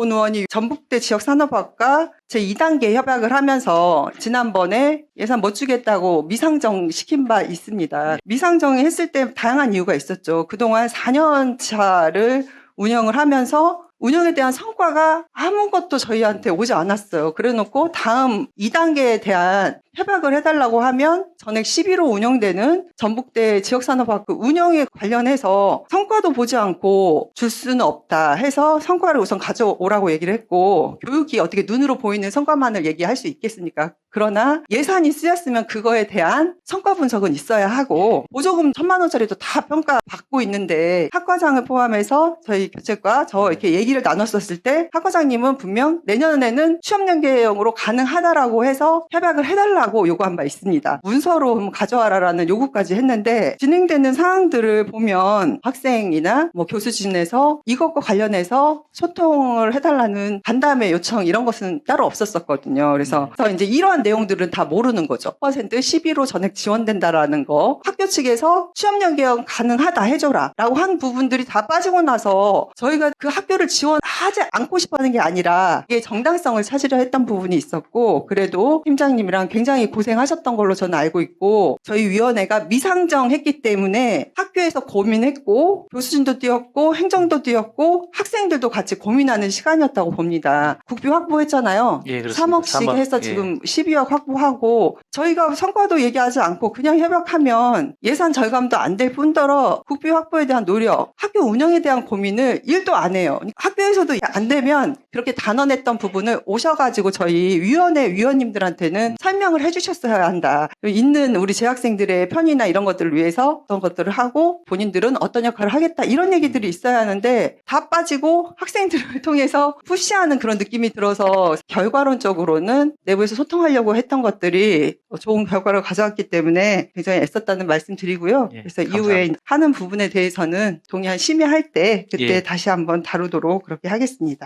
본 의원이 전북대 지역산업학과 제2단계 협약을 하면서 지난번에 예산 못 주겠다고 미상정 시킨 바 있습니다. 미상정이 했을 때 다양한 이유가 있었죠. 그동안 4년 차를 운영을 하면서 운영에 대한 성과가 아무것도 저희한테 오지 않았어요. 그래 놓고 다음 2단계에 대한 협약을 해달라고 하면 전액 11호 운영되는 전북대 지역산업학교 운영에 관련해서 성과도 보지 않고 줄 수는 없다 해서 성과를 우선 가져오라고 얘기를 했고 교육이 어떻게 눈으로 보이는 성과만을 얘기할 수 있겠습니까? 그러나 예산이 쓰였으면 그거에 대한 성과 분석은 있어야 하고 보조금 천만 원짜리도 다 평가 받고 있는데 학과장을 포함해서 저희 교체과 저 이렇게 얘기를 나눴었을 때 학과장님은 분명 내년에는 취업 연계형으로 가능하다라고 해서 협약을 해달라 고 요구한 바 있습니다. 문서로 가져와라라는 요구까지 했는데 진행되는 상황들을 보면 학생이나 뭐 교수진에서 이것과 관련해서 소통을 해달라는 간담회 요청 이런 것은 따로 없었었거든요. 그래서 그래서 이제 이러한 내용들은 다 모르는 거죠. 퍼센트 11호 전액 지원된다라는 거 학교 측에서 취업 연계형 가능하다 해줘라 라고 한 부분들이 다 빠지고 나서 저희가 그 학교를 지원하지 않고 싶어 하는 게 아니라 이게 정당성을 찾으려 했던 부분이 있었고 그래도 팀장님이랑 굉장히 고생하셨던 걸로 저는 알고 있고 저희 위원회가 미상정했기 때문에 학교에서 고민했고 교수진도 뛰었고 행정도 뛰었고 학생들도 같이 고민하는 시간이었다고 봅니다. 국비 확보했잖아요. 예, 그렇습니다. 3억씩 삼억, 해서 예. 지금 12억 확보하고 저희가 성과도 얘기하지 않고 그냥 협약하면 예산 절감도 안 될 뿐더러 국비 확보에 대한 노력, 학교 운영에 대한 고민을 일도 안 해요. 학교에서도 안 되면 그렇게 단언했던 부분을 오셔가지고 저희 위원회 위원님들한테는 설명 을 해주셨어야 한다. 있는 우리 재학생들의 편의나 이런 것들을 위해서 어떤 것들을 하고 본인들은 어떤 역할을 하겠다 이런 얘기들이 있어야 하는데 다 빠지고 학생들을 통해서 푸시하는 그런 느낌이 들어서 결과론적으로는 내부에서 소통하려고 했던 것들이 좋은 결과를 가져왔기 때문에 굉장히 애썼다는 말씀 드리고요. 예, 그래서 감사합니다. 이후에 하는 부분에 대해서는 동의한 심의할 때 그때 예. 다시 한번 다루도록 그렇게 하겠습니다.